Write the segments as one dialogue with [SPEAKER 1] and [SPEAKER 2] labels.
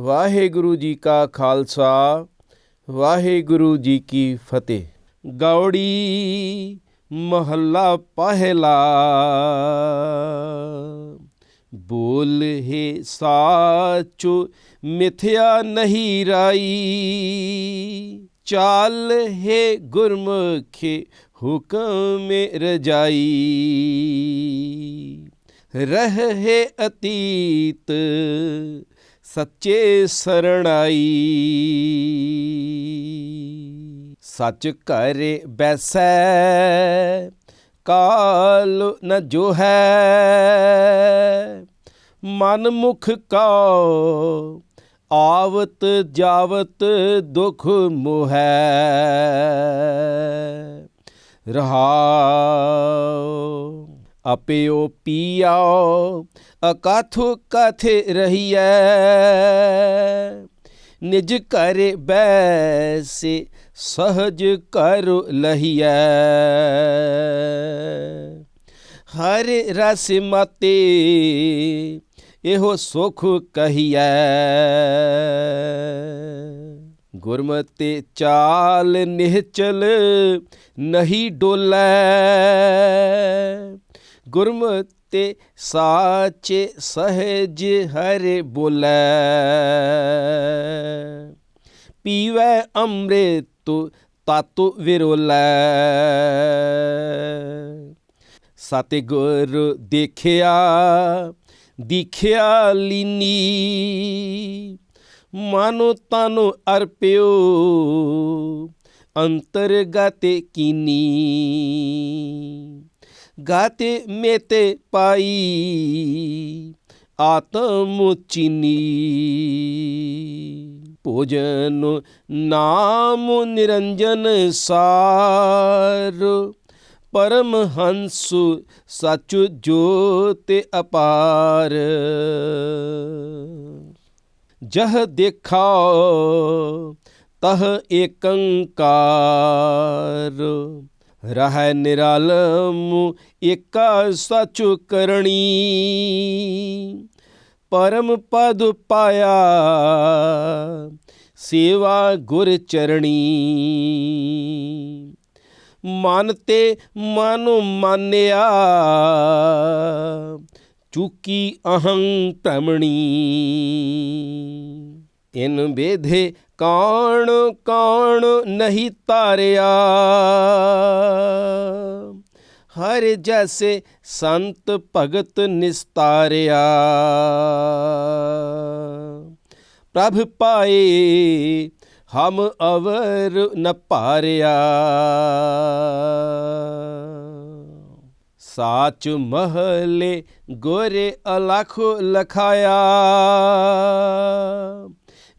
[SPEAKER 1] ਵਾਹਿਗੁਰੂ ਜੀ ਕਾ ਖਾਲਸਾ, ਵਾਹਿਗੁਰੂ ਜੀ ਕੀ ਫਤਿਹ। ਗੌੜੀ ਮਹੱਲਾ ਪਹਿਲਾ, ਬੋਲ ਹੈ ਸਾਚੋ, ਮਿਥਿਆ ਨਹੀਂ ਰਾਈ। ਚਾਲ ਹੈ ਗੁਰਮੁਖੇ ਹੁਕਮ ਰਜਾਈ। ਰਹੇ ਅਤੀਤ ਸੱਚੇ ਸਰਣਾਈ ਸੱਚ ਘਰੇ ਬੈਸੈ, ਕਾਲ ਨ ਜੋ ਹੈ ਮਨ ਮੁਖ ਕਉ, ਆਵਤ ਜਾਵਤ ਦੁਖ ਮੋਹੈ। ਰਹਾਉ ਅਪਿਓ ਪੀਆਓ ਅਕਾਥੁ ਕਥੇ ਰਹੀਐ। ਨਿਜ ਘਰੇ ਬੈਸੇ ਸਹਜ ਕਰ ਲਹੀਐ। ਹਰ ਰਸ ਮਤੇ ਇਹੋ ਸੁਖ ਕਹੀਐ। ਗੁਰਮਤਿ ਚਾਲ ਨਿਹਚਲ ਨਹੀਂ ਡੋਲੈ। ਗੁਰਮਤਿ ਸਾਚੇ ਸਹਿਜ ਹਰਿ ਬੋਲੈ। ਪੀਵੈ ਅੰਮ੍ਰਿਤ ਤਤ ਵਿਰੋਲੈ। ਸਤਿ ਗੁਰ ਦੇਖਿਆ, ਦਿਖਿਆ ਲੀਨੀ। ਮਨੁ ਤਨੁ ਅਰਪਿਓ, ਅੰਤਰਗਤ ਕੀਨੀ। ਗਾਤੇ ਮੇਤੇ ਪਾਈ, ਆਤਮ ਚੀਨੀ। ਭੋਜਨ ਨਾਮ ਨਿਰੰਜਨ ਸਾਰ ਪਰਮ ਹੰਸ ਸਚ ਜੋਤ ਅਪਾਰ। ਜਹ ਦੇਖਾ ਤਹ ਏਕੰਕਾਰ। ਰਹਿ ਨਿਰਾਲਮ, ਏਕਾ ਸਚ ਕਰਣੀ। ਪਰਮ ਪਦ ਪਾਇਆ, ਸੇਵਾ ਗੁਰ ਚਰਣੀ। ਮਨ ਤੇ ਮਨੁ ਮਾਨਿਆ, ਚੁਕੀ ਅਹੰ ਭ੍ਰਮਣੀ। ਇਨ ਬੇਧੇ ਕੌਣ ਕੌਣ ਨਹੀਂ ਤਾਰਿਆ? ਹਰ ਜੈਸੇ ਸੰਤ ਭਗਤ ਨਿਸਤਾਰਿਆ। ਪ੍ਰਭ ਪਾਏ, ਹਮ ਅਵਰ ਨ ਭਾਰਿਆ ਸਾਚ ਮਹਲੇ ਗੋਰੇ ਅਲਖ ਲਖਾਇਆ।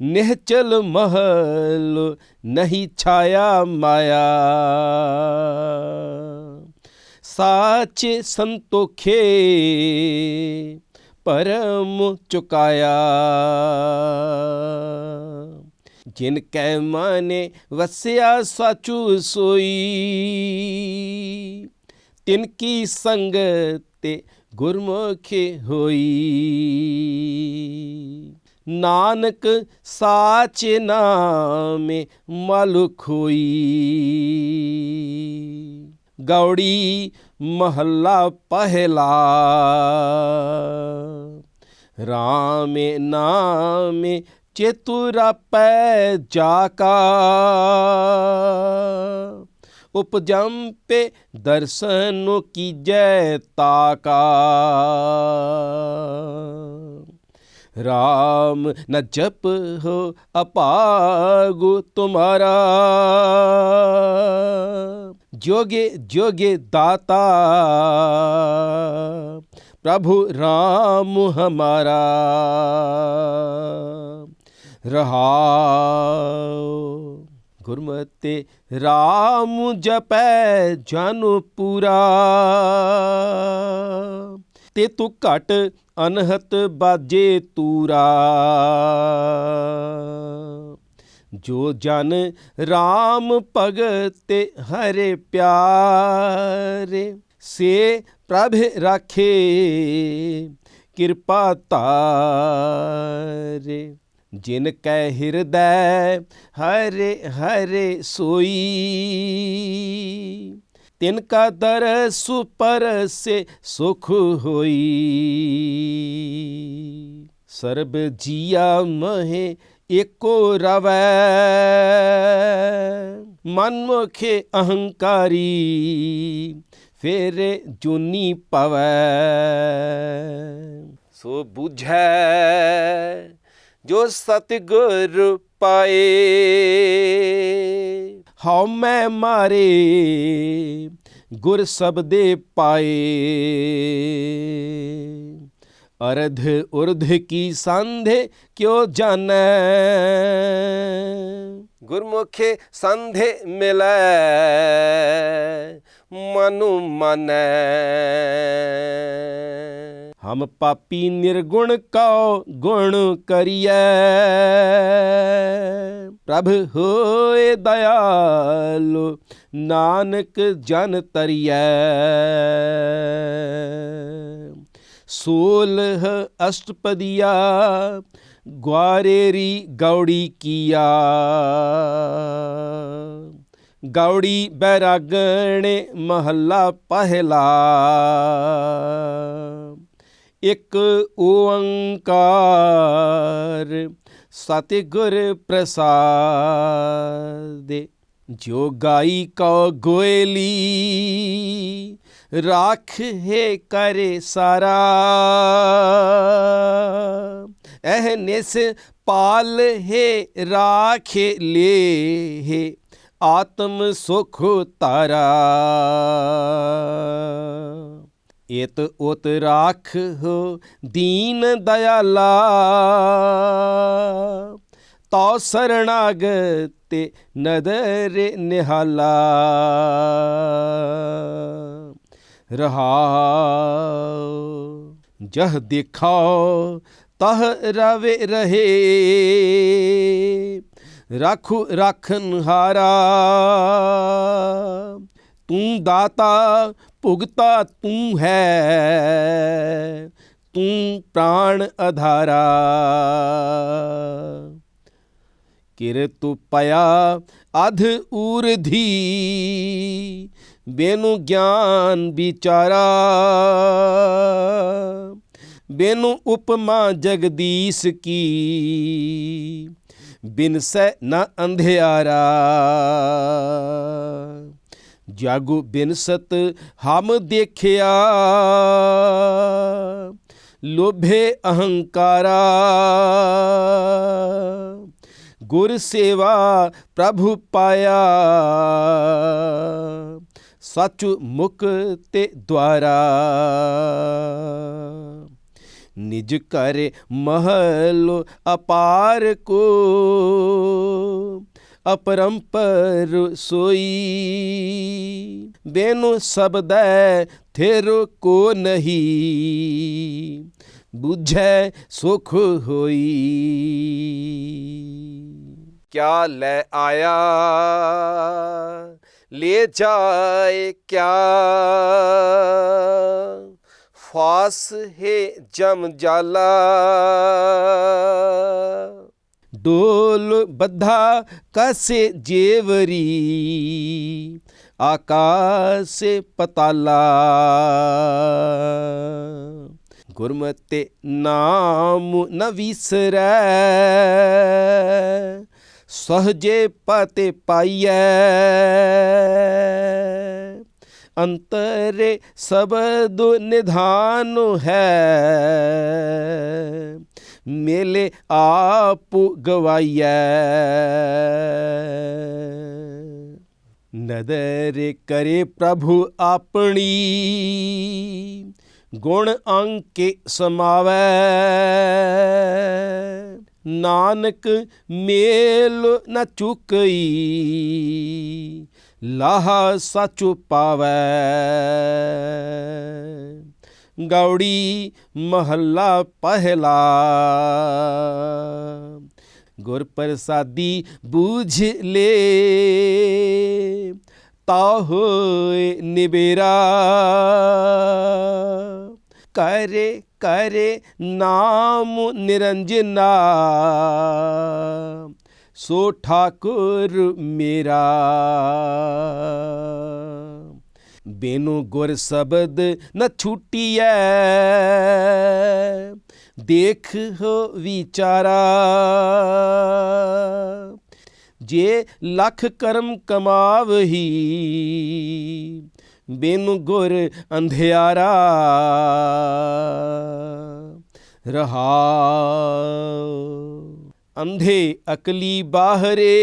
[SPEAKER 1] ਨਿਹਚਲ ਮਹਲ ਨਹੀਂ ਛਾਇਆ ਮਾਇਆ। ਸਾਚ ਸੰਤੋਖੇ ਪਰਮ ਚੁਕਾਇਆ। ਜਿਨ ਕੈ ਮਾਨੇ ਵਸਿਆ ਸਾਚੂ ਸੋਈ, ਤਿਨ ਕੀ ਸੰਗਤ ਗੁਰਮੁਖੇ ਹੋਈ। ਨਾਨਕ ਸਾਚ ਨਾਮੇ ਮਲੁਖ ਹੋਈ ਗੌੜੀ ਮਹੱਲਾ ਪਹਿਲਾ। ਰਾਮੇ ਨਾਮੇ ਚੇਤੁਰਾ ਪੈ ਜਾਕਾ। ਉਪਜੰਪੇ ਦਰਸ਼ਨ ਕੀਜੈ ਤਾਕਾ। ਰਾਮ ਨ ਜਪ ਹੋ ਅਪਾਗੁ ਤੁਮਾਰਾ ਜੋਗੇ ਜੋਗੇ ਦਾਤਾ ਪ੍ਰਭु राम हमारा ਰਹਾਉ ਗੁਰਮਤਿ RAM ਜਪੈ ਜਨ ਪੂਰਾ ਤੇ ਤੂੰ ਘਟ ਅਨਹਤ ਬਾਜੇ ਤੂਰਾ। ਜੋ ਜਨ RAM ਭਗਤ ਹਰੇ ਪਿਆਰੇ, ਸੇ ਪ੍ਰਭ ਰਾਖੇ, ਕਿਰਪਾ ਧਾਰੇ। ਜਿਨ ਕੈ ਹਿਰਦੈ, ਹਰੇ ਹਰੇ ਸੋਈ। ਤਿਨ ਕਾ ਦਰਸ ਪਰਸੇ ਸੁਖ ਹੋਈ। ਸਰਬ ਜੀਆ ਮਹੇ ਏਕੋ ਰਵੈ। ਮਨ ਮੁਖੇ ਫੇਰੇ ਜੁਨੀ ਪਵੈ। ਸੋ 부ਝੈ ਜੋ ਸਤਿਗੁਰ ਪਾਏ। ਹਉ ਮੈਂ ਮਾਰੇ, ਗੁਰ ਸਬਦੇ ਪਾਏ। ਅਰਧ ਉਰਧ ਕੀ ਸੰਧੇ ਕਿਉ ਜਾਣੈ? ਗੁਰਮੁਖੇ ਸੰਧੇ ਮਿਲੈ, ਮਨੁ ਮਾਨੈ। ਹਮ ਪਾਪੀ ਨਿਰਗੁਣ ਕਉ ਗੁਣ ਕਰੀਐ। ਪ੍ਰਭ ਹੋਏ ਦਇਆਲੁ, ਨਾਨਕ ਜਨ ਤਰੀਐ। ਸੋਲਹ ਅਸ਼ਟਪਦੀਆ ਗਵਾਰੇਰੀ ਗੌੜੀ ਕੀਆ। ਗੌੜੀ ਬੈਰਾਗਣੇ ਮਹੱਲਾ ਪਹਿਲਾ। ਇੱਕ ਓੰਕਾਰ ਸਤਿਗੁਰ ਪ੍ਰਸਾਦ, ਜੋ ਗਾਈ ਕਉ ਗੋਇਲੀ, ਰਾਖ ਹੈ ਕਰੇ ਸਾਰਾ। ਇਹ ਨਿਸ ਪਾਲ ਹੈ, ਰਾਖੇ ਲੇ ਹੈ, ਆਤਮ ਸੁਖ ਤਾਰਾ ਇਤ ਉਤ ਰਾਖ ਹੋ ਦੀਨ ਦਇਆਲਾ। ਤਉ ਸਰਣਾਗਤੇ ਨਦਰ ਨਿਹਾਲਾ। ਰਹਾਉ, ਜਹ ਦੇਖਾਓ ਤਹ ਰਵੇ ਰਹੇ। ਰਾਖੁ ਰਾਖਨ ਹਾਰਾ ਤੂੰ ਦਾਤਾ ਭੁਗਤਾ ਤੂੰ ਹੈ। ਤੂੰ ਪ੍ਰਾਣ ਅਧਾਰਾ। ਕਿਰਤੁ ਪਿਆ ਅਧ ਊਰਧੀ, ਬੇਨੁ ਗਿਆਨ ਵਿਚਾਰਾ। ਬੇਨੂ ਉਪਮਾ ਜਗਦੀਸ਼ ਕੀ, ਬਿਨਸੈ ਨ ਅੰਧਿਆਰਾ। ਜਾਗੂ ਬਿਨਸਤ ਹਮ ਦੇਖਿਆ ਲੋਭੇ ਅਹੰਕਾਰਾ ਗੁਰ ਸੇਵਾ ਪ੍ਰਭੂ ਪਾਇਆ ਸਚ ਮੁਕ ਤੇ ਦਵਾਰਾ ਨਿਜ ਕਰ ਮਹਲ ਅਪਾਰ ਕੋ ਅਪਰੰਪਰ ਸੋਈ। ਬੇਨੁ ਸਬਦੈ ਥਿਰ ਕੋ ਨਹੀਂ। ਬੁਝੈ ਸੁਖ ਹੋਈ। ਕਿਆ ਲੈ ਆਇਆ? ਲੈ ਜਾਏ ਕਿਆ? ਫਾਸ ਹੈ ਜਮ ਜਾਲਾ। ਡੋਲ ਬੱਧਾ ਕਸੇ ਜੇਵਰੀ ਆਕਾਸੇ ਪਤਾਲਾ ਗੁਰਮਤਿ ਨਾਮ ਨ ਵਿਸਰੈ ਸਹਜੇ ਪਤੇ ਪਾਈਐ ਅੰਤਰੇ ਸਬਦ ਨਿਧਾਨ ਹੈ ਮੇਲੇ ਆਪ ਗਵਾਈਐ। ਨਦਰ ਕਰੇ ਪ੍ਰਭੂ ਆਪਣੀ, ਗੁਣ ਅੰਕੇ ਸਮਾਵੈ। ਨਾਨਕ ਮੇਲ ਨ ਚੁਕਈ, ਲਾਹਾ ਸਚੁ ਪਾਵੈ। ਗੌੜੀ ਮਹੱਲਾ ਪਹਿਲਾ। ਗੁਰ ਪ੍ਰਸਾਦੀ ਬੂਝ ਲੇ ਤਾ ਹੋਏ ਨਿਬੇਰਾ ਕਰੇ ਕਰੇ ਨਾਮ ਨਿਰੰਜਨਾ, ਸੋ ਠਾਕੁਰ ਮੇਰਾ। ਬੇਨੂ ਗੁਰ ਸ਼ਬਦ ਨ ਛੁਟੀਐ। ਦੇਖ ਹੋ ਵਿਚਾਰਾ। ਜੇ ਲੱਖ ਕਰਮ ਕਮਾਵਹੀ, ਬੇਨੂ ਗੁਰ ਅੰਧਿਆਰਾ। ਰਹਾ ਅੰਧੇ ਅਕਲੀ ਬਾਹਰੇ।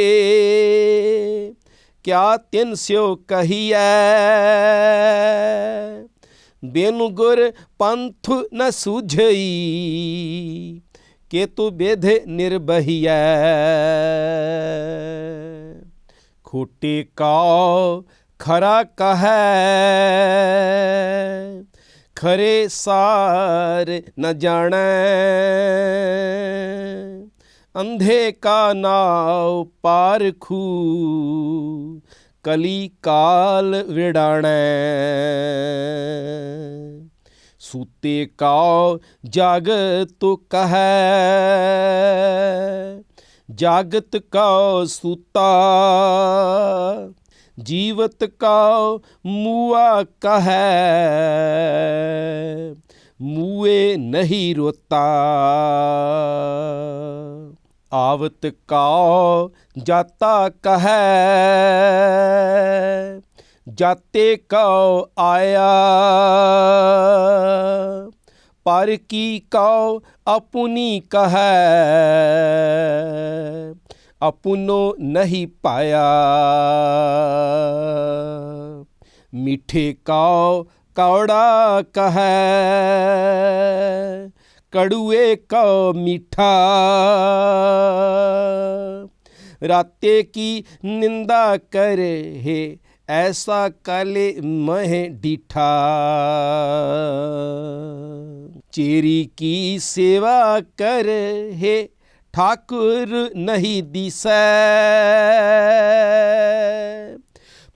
[SPEAKER 1] ਕਿਆ ਤਿਨ ਸਿਓ ਕਹੀਐ? ਬਿਨ ਗੁਰ ਪੰਥ ਨ ਸੁਝਈ, ਕੇ ਤੂ ਬੇਧ ਨਿਰਬਹੀਐ? ਖੋਟੇ ਕਾ ਖਰਾ ਕਹੈ, ਖਰੇ ਸਾਰ ਨ ਜਾਣੈ। ਅੰਧੇ ਕਾ ਨਾਉ ਪਾਰਖੂ ਕਲੀ ਕਾਲ ਵਿੜਾਣੈ। ਸੂਤੇ ਕਾ ਜਾਗਤ ਕਹੈ, ਜਾਗਤ ਕਾ ਸੂਤਾ, ਜੀਵਤ ਕਾ ਮੂਆ ਕਹੈ। ਮੂਏ ਨਹੀਂ ਰੋਤਾ। ਆਵਤ ਕਾ ਜਾਤਾ ਕਹੈ, ਜਾਤੇ ਕਉ ਆਇਆ। ਪਰ ਕੀ ਕਉ ਆਪੁਨੀ ਕਹੈ ਆਪੁਨੋ ਨਹੀਂ ਪਾਇਆ। ਮਿੱਠੇ ਕਉ ਕੌੜਾ ਕਹੈ ਕੜੂਏ ਕਉ ਮਿੱਠਾ। ਰਾਤੇ ਕੀ ਨਿੰਦਾ ਕਰੇ ਐਸਾ ਕਾਲੇ ਮਹਿ ਡੀਠਾ। ਚੇਰੀ ਕੀ ਸੇਵਾ ਕਰੇ ਠਾਕੁਰ ਨਹੀਂ ਦਿਸੈ।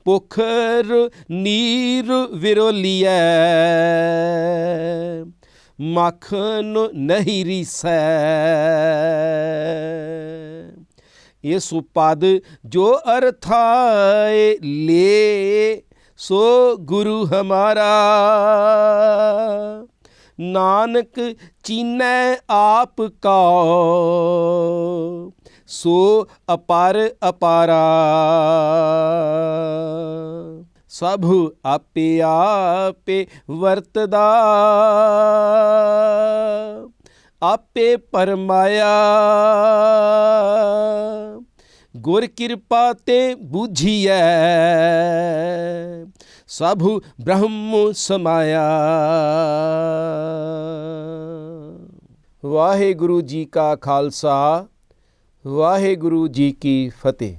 [SPEAKER 1] ਪੁਖਰ ਨੀਰ ਵਿਰੋਲੀਐ। ਮੱਖਨ ਨਹੀਂ ਰੀਸੈ। ਇਹ ਉਪਦ ਜੋ ਅਰਥਾਏ ਲੇ, ਸੋ ਗੁਰੂ ਹਮਾਰਾ। ਨਾਨਕ ਚੀਨੈ ਆਪ ਕਾ, ਸੋ ਅਪਾਰ ਅਪਾਰਾ। ਸਭੂ ਆਪੇ ਆਪੇ ਵਰਤਦਾ। ਆਪੇ ਪਰਮਾਇਆ। ਗੁਰ ਕਿਰਪਾ ਤੇ ਬੁਝੀਐ। ਸਭੂ ਬ੍ਰਹਮ ਸਮਾਇਆ। ਵਾਹਿਗੁਰੂ ਜੀ ਕਾ ਖਾਲਸਾ, ਵਾਹਿਗੁਰੂ ਜੀ ਕੀ ਫਤਿਹ।